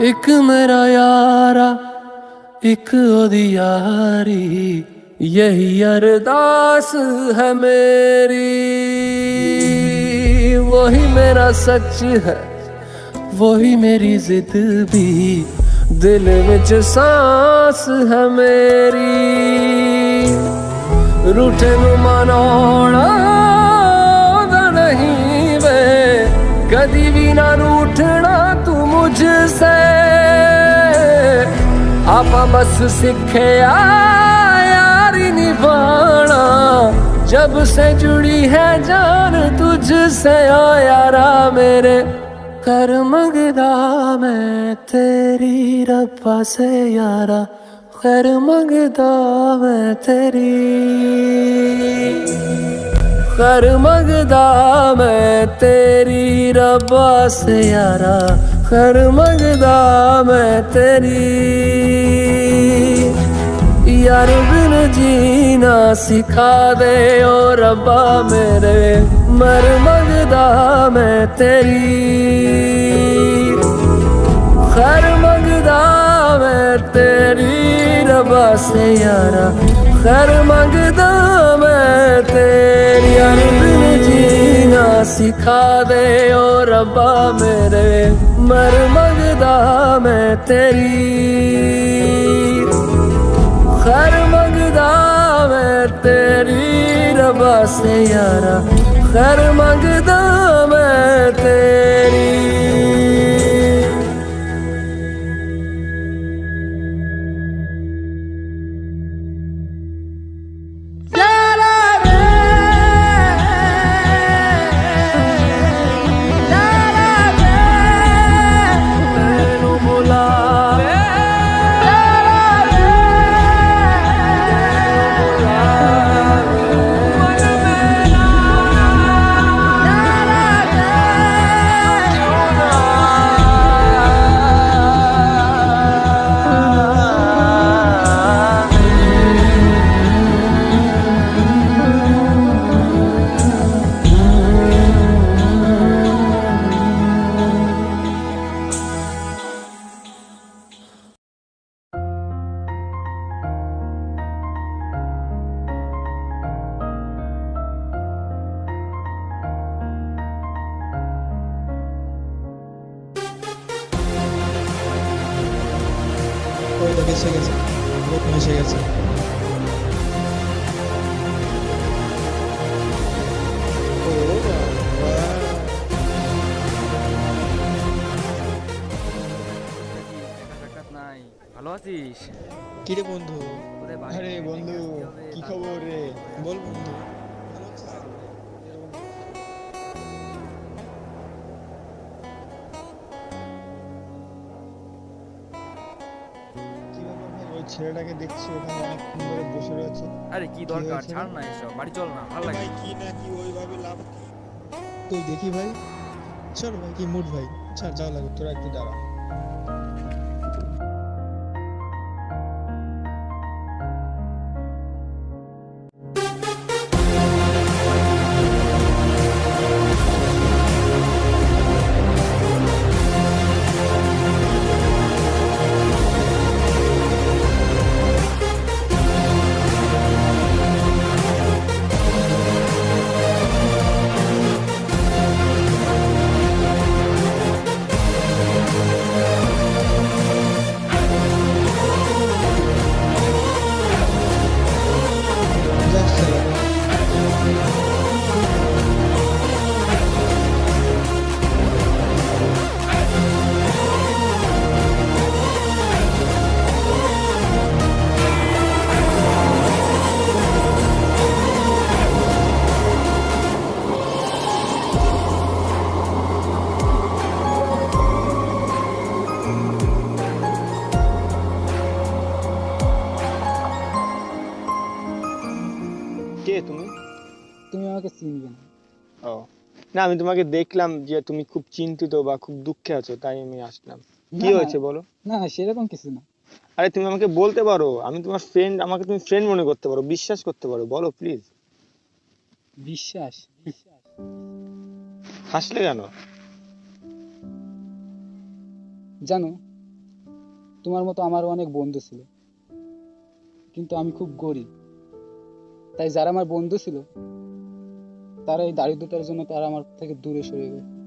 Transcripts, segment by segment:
ਇੱਕ ਮੇਰਾ ਯਾਰਾ, ਇੱਕ ਉਹਦੀ ਯਾਰੀ। ਯਹੀ ਅਰਦਾਸ ਹੈ ਮੇਰੀ। ਵਹੀ ਮੇਰਾ ਸੱਚ ਹੈ, ਵਹੀ ਮੇਰੀ ਜ਼ਿੱਦ ਵੀ। ਦਿਲ ਵਿੱਚ ਸਾਸ ਹੈ ਮੇਰੀ। ਰੂਠੇ ਨੂੰ ਮਨਾਉਣਾ ਦਾ ਨਹੀਂ ਵੇ। ਕਦੀ ਵੀ ਨਾ ਰੂਠਣਾ मुझसे आप बस सिखया यारी निभाना जब से जुड़ी है जान तुझसे ओ यारा मेरे कर मंगदा मैं तेरी रब्बा से यारा खैर मंगदा मैं तेरी खैर मंगदा मैं तेरी रब्बा से यारा खैर मंगदा मैं तेरी यार बिन जीना सिखा दे ओ रब्बा मेरे मर मंगदा मैं तेरी खैर मंगदा मैं तेरी रब्बा से यारा खैर मंगदा मैं तेरी यार बिन जीना सिखा दे ओ रब्बा मेरे ਮਰ ਮੰਗਦਾ ਮੈਂ ਤੇਰੀ। ਖਰ ਮੰਗਦਾ ਮੈਂ ਤੇਰੀ ਰੱਬਾ ਸੇ ਯਾਰਾ। ਖਰ ਮੰਗਦਾ ਮੈਂ ਤੇਰੀ। এসে গেছে। লোক এসে গেছে। ভালো আছিস? কিরে বন্ধু? আরে বন্ধু কি খবর রে? বল বন্ধু। ছেলেটাকে দেখছি ওখানে অনেকক্ষণ ধরে বসে রয়েছে। আরে কি দরকার? ছাড় না এসব। বাড়ি চল না ভালো লাগে ভাই কি না কি ওইভাবে লাভ তুই দেখি ভাই। চল ভাই কি মুড ভাই? ছাড় যাও লাগে তোরা একটু দাঁড়া। চিনবে না ও। না আমি তোমাকে দেখলাম যে তুমি খুব চিন্তিত বা খুব দুঃখে আছো তাই আমি আসলাম। কি হয়েছে বলো? না সেরকম কিছু না। আরে তুমি আমাকে বলতে পারো। আমি তোমার ফ্রেন্ড আমাকে তুমি ফ্রেন্ড মনে করতে পারো বিশ্বাস করতে পারো। বলো প্লিজ বিশ্বাস? হাসলে কেন? জানো তোমার মতো আমারও অনেক বন্ধু ছিল। কিন্তু আমি খুব গরিব। তাই যারা আমার বন্ধু ছিল তারা এই দারিদ্রতার জন্য তারা আমার থেকে দূরে সরে গেল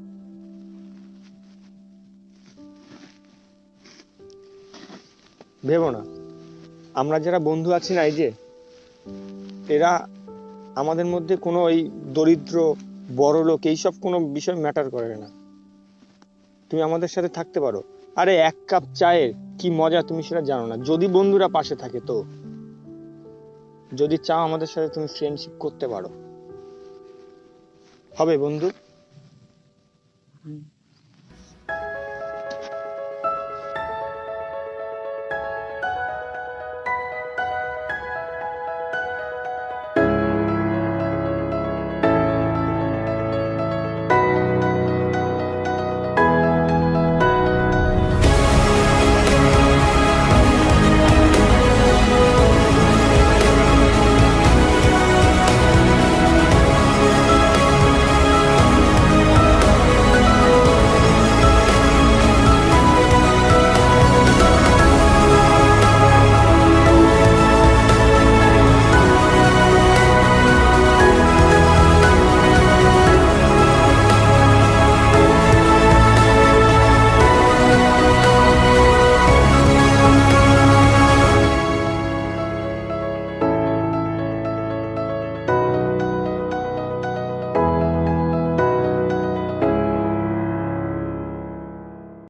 ভেবো না। আমরা যারা বন্ধু আছি না, এই যে, এরা আমাদের মধ্যে কোনো ওই দরিদ্র, বড় লোক এইসব কোনো বিষয় ম্যাটার করে না। তুমি আমাদের সাথে থাকতে পারো। আরে, এক কাপ চায়ের কি মজা তুমি সেটা জানো না। যদি বন্ধুরা পাশে থাকে তো। যদি চাও আমাদের সাথে তুমি ফ্রেন্ডশিপ করতে পারো। হবে বন্ধু।